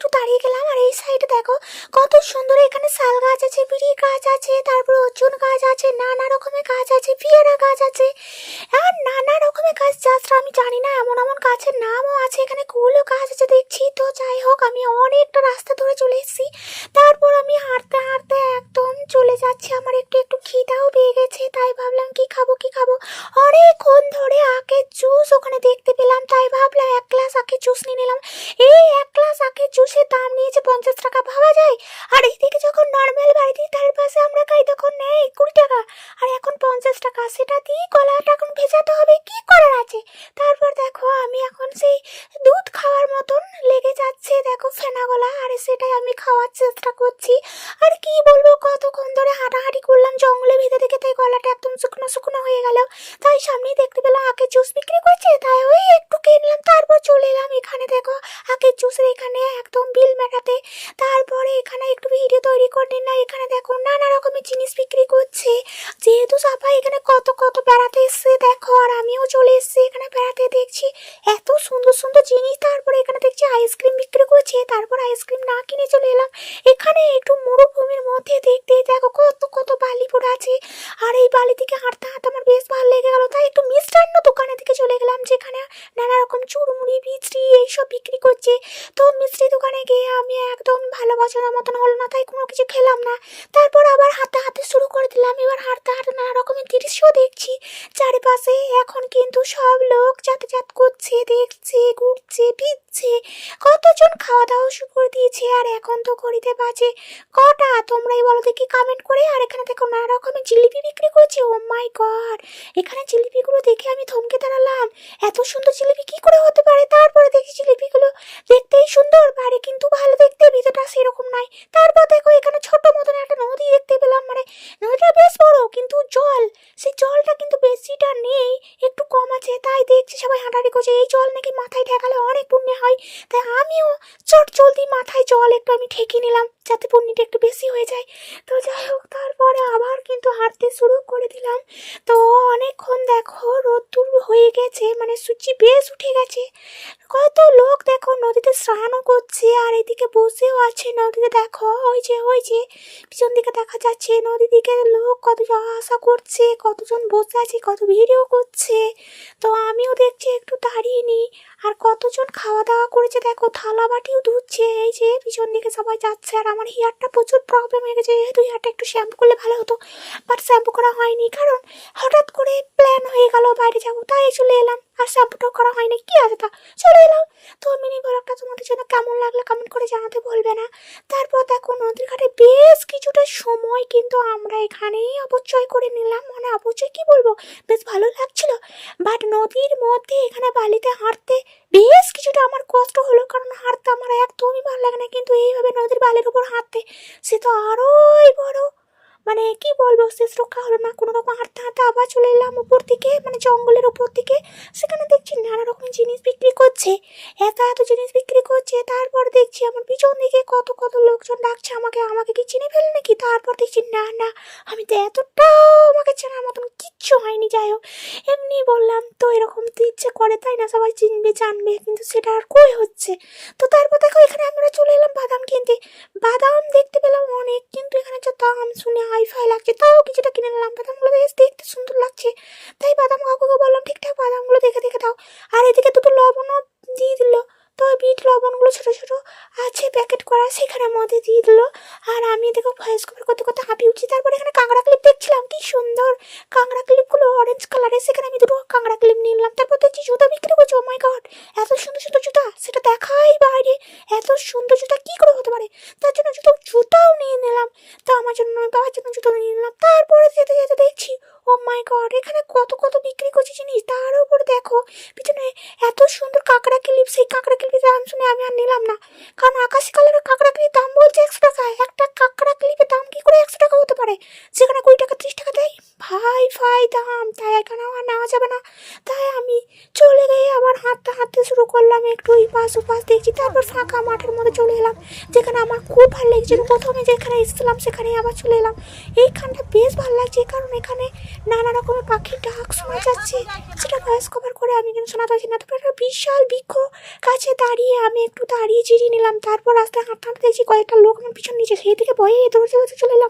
একটু দাঁড়িয়ে গেলাম আর এই সাইডে দেখো, কত সুন্দর এখানে শাল গাছ আছে, বিড়ি গাছ আছে, তারপর অর্জুন গাছ আছে, নানা রকমের গাছ আছে, পিয়ারা গাছ আছে। আর নানা রকমের গাছ যাত্রা আমি জানি না, এমন এমন গাছের নামও আছে, এখানে কুলো গাছ আছে, দেখছি তো, যাই হোক, আমি অনেকটা রাস্তা ধরে চলে এসেছি। তারপর আমি হাঁটতে হাঁটতে একদম চলে যাচ্ছি, আমার একটু একটু খিদাও পেয়ে গেছে, তাই ভাবলাম কি খাব কি খাব। অনেকক্ষণ ধরে আখের জুস ওখানে দেখতে পেলাম, তাই ভাবলাম এক গ্লাস আখের জুস নিয়ে নিলাম। এই এক গ্লাস আখের জুসের দাম নিয়েছে পঞ্চাশ টাকা ভাবা যায়। আর এইদিকে যখন নর্মাল বাড়িতে তার পাশে আমরা খাই তখন নেই কুড়ি টাকা। আর এখন পঞ্চাশ টাকা, সেটা দিয়ে গলাটা এখন ভেজাতে হবে, কি করার আছে? তারপর দেখো আমি এখন সেই দুধ খাওয়ার মতন লেগে যাচ্ছে দেখো ফেনা গলা আর সেটাই আমি খাওয়ার চেষ্টা করছি আর কি বলব কতক্ষণ ধরে হাঁটাহাঁটি করলাম জঙ্গলের গলাটা একদম শুকনো শুকনো হয়ে গেল। তাই সামনেই দেখতে পেলাম আখের জুস বিক্রি করছে। তাই ওই একটু কিনলাম, তারপর চলে এলাম এখানে, দেখো। আখের জুসের এখানে একদম বিল মেটাতে। একটু ভিডিও তৈরি করে নিলাম এখানে দেখো নানা রকমের জিনিস বিক্রি করছে। যেহেতু সাফাই এখানে কত কত বেড়াতে এসছে, দেখো, আর আমিও চলে এসেছি এখানে বেড়াতে, দেখছি এত সুন্দর সুন্দর জিনিস। তারপরে এখানে দেখছি আইসক্রিম বিক্রি করছে, তারপর আইসক্রিম না কিনে চলে এলাম। এখানে একটু মরুভূমির মধ্যে দেখতে, দেখো কত কত বালি পড়ে আছে। আর এই বালি থেকে হাঁটতে হাঁটতে আমার বেশ ভালো লেগে গেল। তাই একটু মিষ্টান্ন দোকানের দিকে চলে গেলাম, যেখানে নানা রকম চুরমুড়ি বিচড়ি এইসব বিক্রি করছে। তো মিষ্টি দোকানে গিয়ে আমি একদম ভালো পছন্দের মতন হলো না, তাই কোনো কিছু খেলাম না। তারপর আবার হাতে হাঁটতে শুরু করে দিলাম। এবার হাঁটতে হাঁটতে নানা রকমের দৃশ্য দেখছি। চারিপাশে এখন কিন্তু সব লোক যাতায়াত করছে, দেখছে, ঘুরছে, ফিরছে। কতজন খাওয়া দাওয়া শুরু করে দিয়েছে আর এখন তো ঘড়িতে বাজে কটা? তোমরাই বলো দেখি কমেন্ট করে। আর এখানে দেখো নানা রকমের জিলিপি বিক্রি করছে। মাই গড এখানে জিলিপিগুলো দেখে আমি থমকে দাঁড়ালাম। এত সুন্দর জিলিপি কি করে হতে পারে? তারপরে দেখি জিলিপিগুলো দেখতেই সুন্দর। বাইরে কিন্তু ভালো দেখতে, ভিতরটা সেরকম নাই। তারপর দেখো এখানে ছোট মতন একটা নদী দেখতে পেলাম। মানে নদীটা বেশ বড়, কিন্তু জল, সেই জলটা কিন্তু বেশিটা নেই, একটু কম আছে। তাই দেখছি সবাই হাঁটাহাঁটি করছে। এই জল নাকি মাথায় ঠেকালে অনেক পুণ্য হয়। তাই আমিও চট জলদি মাথায় জল একটু আমি ঠেকে নিলাম, যাতে পুণ্যটা একটু বেশি হয়ে যায়। তো যাই হোক, তারপরে আবার কিন্তু হাঁটতে শুরু করে দিলাম। দেখো রোদ্দুর হয়ে গেছে মানে সূচি বেশ উঠে গেছে। কত লোক দেখো, নদীতে স্নানও করছে আর এদিকে বসেও আছে নদীতে। দেখো ওই যে ওই যে পিছন দিকে দেখা যাচ্ছে নদীর দিকে লোক কত যাওয়া আসা করছে, কতজন বসে আছে, কত ভিডিও করছে। তো আমিও দেখছি একটু দাঁড়িয়ে নিই আর কতজন খাওয়া দাওয়া করেছে, দেখো, থালা বাটিও ধুচ্ছে। এই যে পিছন দিকে সবাই যাচ্ছে আর আমার হেয়ারটা প্রচুর প্রবলেম হয়ে গেছে। যেহেতু হেয়ারটা একটু শ্যাম্পু করলে ভালো হতো বাট শ্যাম্পু করা হয়নি। কারণ হঠাৎ গেল বাইরে যাব, তাই চলে এলাম। আর শ্যাম্পুটাও করা হয়নি, কি আছে তা? চলে এলাম। তো মিনি ব্লগটা তোমাদের জন্য কেমন লাগল কমেন্ট করে জানাতে বলবে না। তারপর দেখো নদীর ঘাটে বেশ কিছুটা সময় কিন্তু আমরা এখানেই অপচয় করে নিলাম। মানে অপচয় কি বলব? বেশ ভালো লাগছিল। বাট নদীর মধ্যে এখানে বালিতে হাঁটতে বেশ কিছুটা আমার কষ্ট হলো। কারণ হাঁটতে আমার একদমই ভালো লাগে না। কিন্তু এইভাবে নদীর বালির উপর হাঁটতে, সে তো আরোই বড় মানে কি বলব, শেষ রক্ষা হলো না। কোনো রকম হাঁটতে হাঁটতে আবার চলে এলাম উপর থেকে মানে জঙ্গলের উপর থেকে সেখানে দেখছি নানা রকম জিনিস বিক্রি করছে। এত এত জিনিস বিক্রি করছে। তারপর দেখছি আমার পিছন দিকে কত কত লোকজন ডাকছে আমাকে আমাকে কি চিনে ফেলে নাকি তারপর দেখছি, না না, আমি তো এতটাও আমাকে চেনার মতন কিচ্ছু হয়নি, যাই হোক। এমনি বললাম, তো এরকম তো ইচ্ছে করে, তাই না? সবাই চিনবে, জানবে, কিন্তু সেটা আর কই হচ্ছে? তো তারপর দেখো, এখানে আমরা চলে এলাম বাদাম কিনতে। বাদাম দেখতে পেলাম অনেক, কিন্তু এখানে যে দাম শুনে হাই ফাই লাগছে, তাও কিছুটা কিনে নিলাম। বাদামগুলো বেশ দেখতে সুন্দর লাগছে। তাই বাদাম কাকুকে বললাম, ঠিকঠাক বাদামগুলো দেখে দেখে দাও। আর এদিকে দুটো লবণও দিয়ে দিল। তো বিট লবণগুলো ছোটো ছোটো আছে, প্যাকেট করা সেখানের মধ্যে দিয়ে দিল। আর আমি দেখো ভয়েস কভার করতে করতে হাঁপি উঠছি। তারপরে এখানে কাঁকড়া ক্লিপ দেখছিলাম কি সুন্দর। কাঁকড়া ক্লিপগুলো অরেঞ্জ কালারের সেখানে আমি দুটো কাঁকড়া ক্লিপ নিলাম। তারপর দেখছি জুতা বিক্রি করছে ও মাই গড এত সুন্দর সুন্দর জুতা সেটা দেখাই বাইরে। এত সুন্দর জুতা কি করে হতে পারে? তার জন্য জুতো জুতাও নিয়ে নিলাম। তা আমার জন্য নয়, বাবার জন্য জুতো নিয়ে নিলাম। তারপরে যেতে যেতে দেখছি ও মাই গড এখানে কত কত বিক্রি করছে জিনিস? তার উপর দেখো, পিছনে এত সুন্দর কাঁকড়া ক্লিপ সেই কাঁকড়া ক্লিপের দাম শুনে আমি আর নিলাম না। কারণ আকাশি কালারের কাঁকড়া ক্লিপ দাম বলছে একশো টাকা একটা কাঁকড়া ক্লিপের দাম কি করে একশো টাকা পারে সেখানে কুড়ি টাকা, ত্রিশ টাকা দেয়। ভাই ভাই, দাম। তাই এখানে আমার নেওয়া যাবে না। তাই আমি চলে গিয়ে আবার হাঁটতে হাঁটতে শুরু করলাম। একটু এই পাশ ওপাশ দেখছি, তারপর ফাঁকা মাঠের মধ্যে চলে এলাম। যেখানে আমার খুব ভালো লেগেছিল। প্রথমে যেখানে এসেছিলাম, সেখানেই আবার চলে এলাম। এইখানটা বেশ ভালো লাগছে, কারণ এখানে নানা রকমের পাখির ডাক শোনা যাচ্ছে। সেটা ভয়েস কভার করে আমি কিন্তু শোনাতে পারছি না। তারপর একটা বিশাল বৃক্ষ কাছে দাঁড়িয়ে আমি একটু দাঁড়িয়ে জিরিয়ে নিলাম। তারপর রাস্তায় হাঁটতে হাঁটতে দেখছি কয়েকটা লোক আমার পিছন নিচে। সেই থেকে ভয়ে দৌড়তে দৌড়তে চলে এলাম।